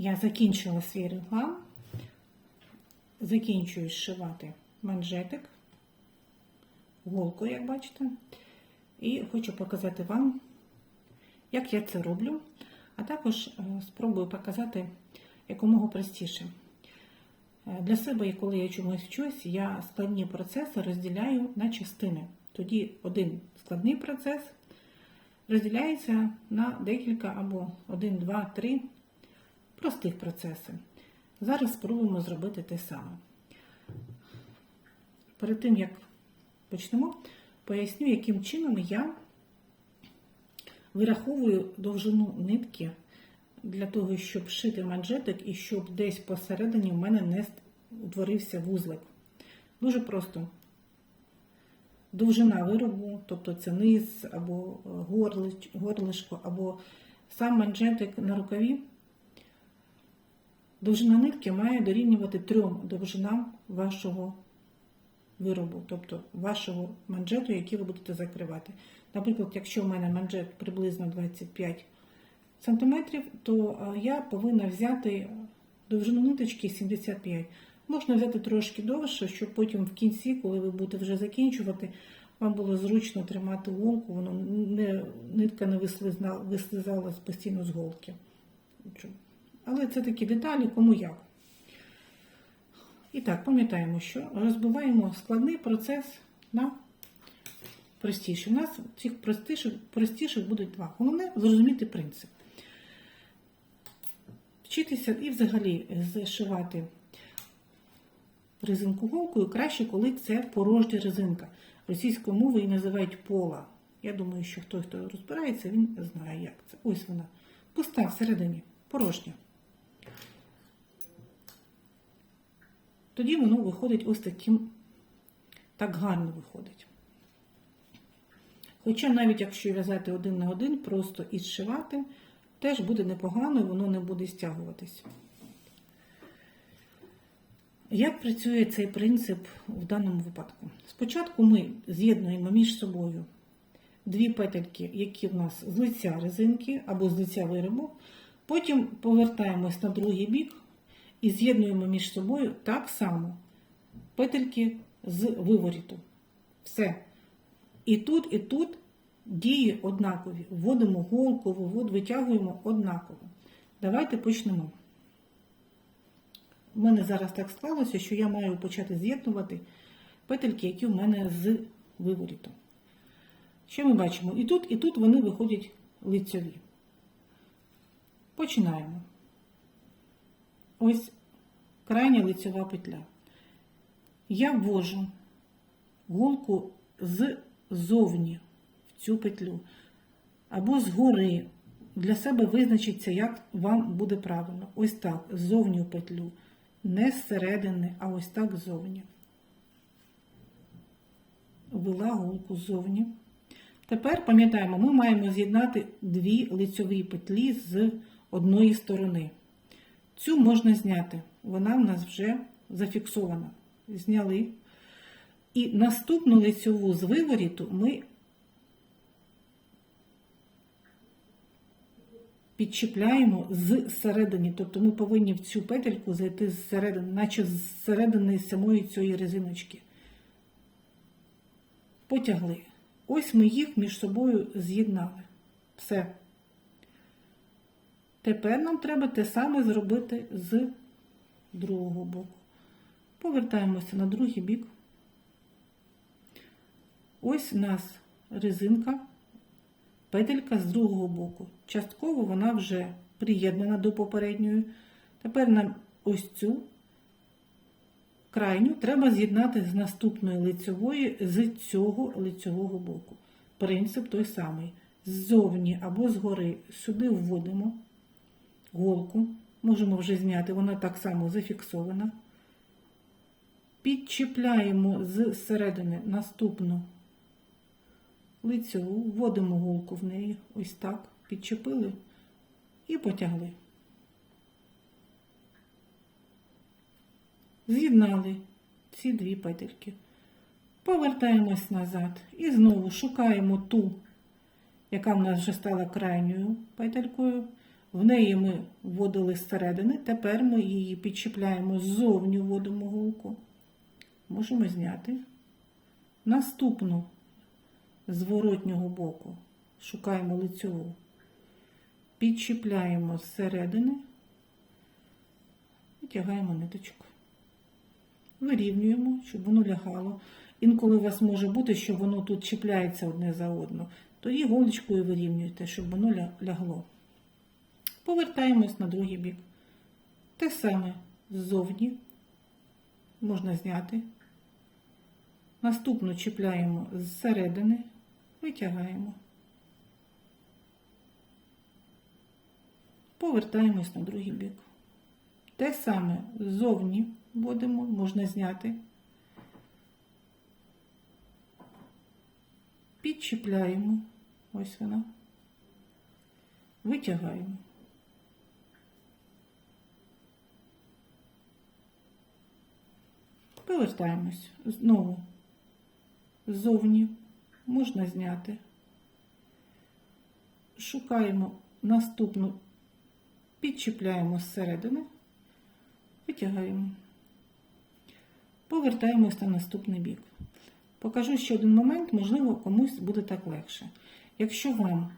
Я закінчила свій реглан, закінчую зшивати манжетик, голку, як бачите, і хочу показати вам, як я це роблю, а також е, спробую показати якомога простіше. Е, Для себе, коли я чомусь вчусь, я складні процеси розділяю на частини. Тоді один складний процес розділяється на декілька або один, два, три простих процеси. Зараз спробуємо зробити те саме. Перед тим, як почнемо, поясню, яким чином я вираховую довжину нитки для того, щоб шити манжетик і щоб десь посередині в мене не утворився вузлик. Дуже просто. Довжина виробу, тобто це низ або горлич, горлишко, або сам манжетик на рукаві. Довжина нитки має дорівнювати трьом довжинам вашого виробу, тобто вашого манжету, який ви будете закривати. Наприклад, якщо в мене манжет приблизно 25 см, то я повинна взяти довжину ниточки 75 Можна взяти трошки довше, щоб потім в кінці, коли ви будете вже закінчувати, вам було зручно тримати голку, воно не, нитка не вислизала постійно з голки. Але це такі деталі, кому як. І так, пам'ятаємо, що розбиваємо складний процес на простіший. У нас цих простіших, простіших буде два. Головне зрозуміти принцип. Вчитися і взагалі зшивати резинку голкою краще, коли це порожня резинка. Російською мовою її називають пола. Я думаю, що хтось, хто розбирається, він знає, як це. Ось вона. Пуста всередині, порожня. Тоді воно виходить ось таким, так гарно виходить. Хоча навіть якщо в'язати один на один, просто і зшивати, теж буде непогано, воно не буде стягуватись. Як працює цей принцип в даному випадку? Спочатку ми з'єднуємо між собою дві петельки, які в нас з лиця резинки або з лиця виробу, потім повертаємось на другий бік і з'єднуємо між собою так само петельки з виворіту. Все. І тут, і тут дії однакові. Вводимо голку, вивод, витягуємо однаково. Давайте почнемо. У мене зараз так склалося, що я маю почати з'єднувати петельки, які в мене з виворітом. Що ми бачимо? І тут, і тут вони виходять лицьові. Починаємо. Ось крайня лицьова петля. Я ввожу голку ззовні в цю петлю, або згори. Для себе визначиться, як вам буде правильно. Ось так, ззовні в петлю. Не зсередини, а ось так ззовні. Ввела голку ззовні. Тепер пам'ятаємо, ми маємо з'єднати дві лицьові петлі з одної сторони. Цю можна зняти, вона в нас вже зафіксована. Зняли. І наступну лицьову з виворіту ми підчіпляємо з середини. Тобто ми повинні в цю петельку зайти зсередини, наче з середини самої цієї резиночки. Потягли. Ось ми їх між собою з'єднали. Все. Тепер нам треба те саме зробити з другого боку. Повертаємося на другий бік. Ось у нас резинка, петелька з другого боку. Частково вона вже приєднана до попередньої. Тепер нам ось цю крайню треба з'єднати з наступної лицьової з цього лицьового боку. Принцип той самий. Ззовні або згори сюди вводимо голку, можемо вже зняти, вона так само зафіксована. Підчіпляємо з середини наступну лицьову, вводимо голку в неї, ось так, підчепили і потягли. З'єднали ці дві петельки. Повертаємось назад і знову шукаємо ту, яка в нас вже стала крайньою петелькою, В неї ми вводили зсередини, тепер ми її підчіпляємо ззовні, вводимо голку. Можемо зняти. Наступну з зворотнього боку шукаємо лицьову, підчіпляємо зсередини, витягаємо ниточку. Вирівнюємо, щоб воно лягало. Інколи у вас може бути, що воно тут чіпляється одне за одно. Тоді голочкою вирівнюйте, щоб воно лягло. Повертаємось на другий бік. Те саме ззовні можна зняти. Наступну чіпляємо зсередини, витягаємо. Повертаємось на другий бік. Те саме ззовні вводимо, можна зняти. Підчіпляємо. Ось вона. Витягаємо. Повертаємось. Знову ззовні можна зняти. Шукаємо наступну, підчіпляємо зсередини, витягаємо. Повертаємось на наступний бік. Покажу ще один момент, можливо, комусь буде так легше. Якщо вам,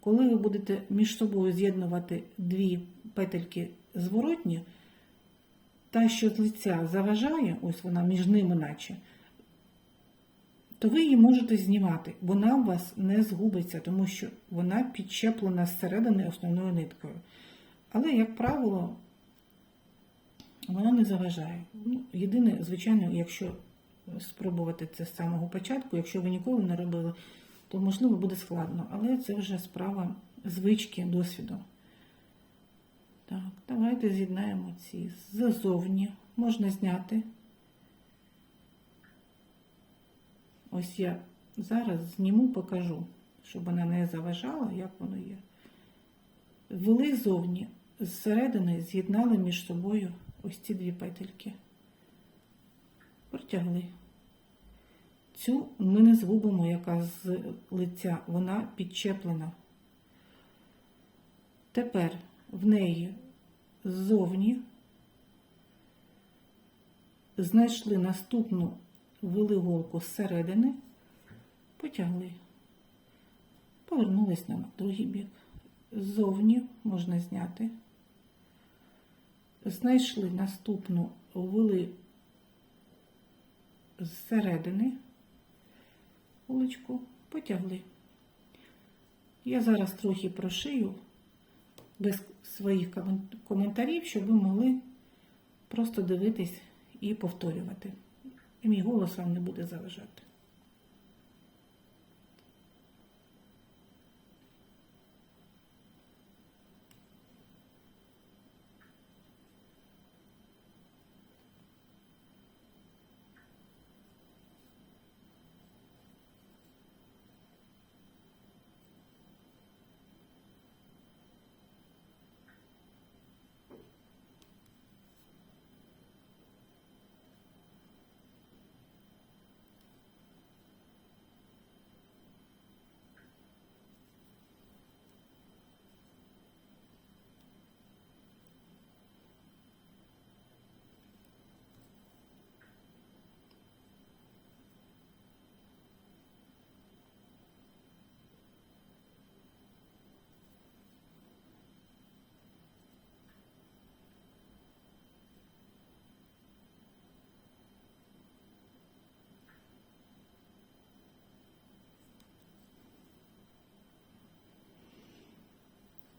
коли ви будете між собою з'єднувати дві петельки зворотні, та, що з лиця заважає, ось вона між ними наче, то ви її можете знімати. Вона у вас не згубиться, тому що вона підчеплена зсередини основною ниткою. Але, як правило, вона не заважає. Ну, єдине, звичайно, якщо спробувати це з самого початку, якщо ви ніколи не робили, то можливо буде складно. Але це вже справа звички, досвіду. Так, давайте з'єднаємо ці ззовні. Можна зняти. Ось я зараз зніму, покажу, щоб вона не заважала, як воно є. Ввели зовні, зсередини з'єднали між собою ось ці дві петельки. Протягли. Цю ми не згубимо, яка з лиця, вона підчеплена. Тепер в неї ззовні знайшли наступну ввели голку зсередини, потягли, повернулись на другий бік. Ззовні можна зняти. Знайшли наступну, ввели зсередини голочку, потягли. Я зараз трохи прошию без своїх комент- коментарів, щоб ви могли просто дивитись і повторювати. І мій голос вам не буде заважати.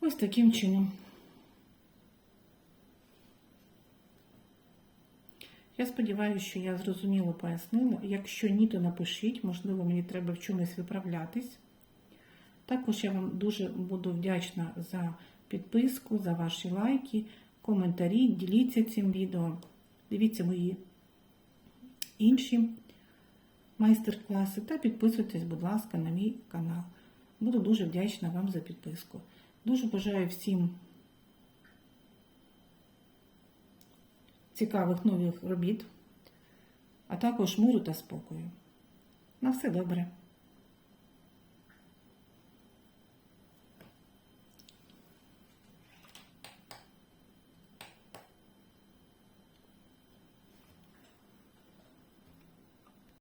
Ось таким чином. Я сподіваюся, що я зрозуміло пояснила. Якщо ні, то напишіть, можливо, мені треба в чомусь виправлятись. Також я вам дуже буду вдячна за підписку, за ваші лайки, коментарі. Діліться цим відео. Дивіться мої інші майстер-класи та підписуйтесь, будь ласка, на мій канал. Буду дуже вдячна вам за підписку. Дуже бажаю всім цікавих нових робіт, а також миру та спокою. На все добре.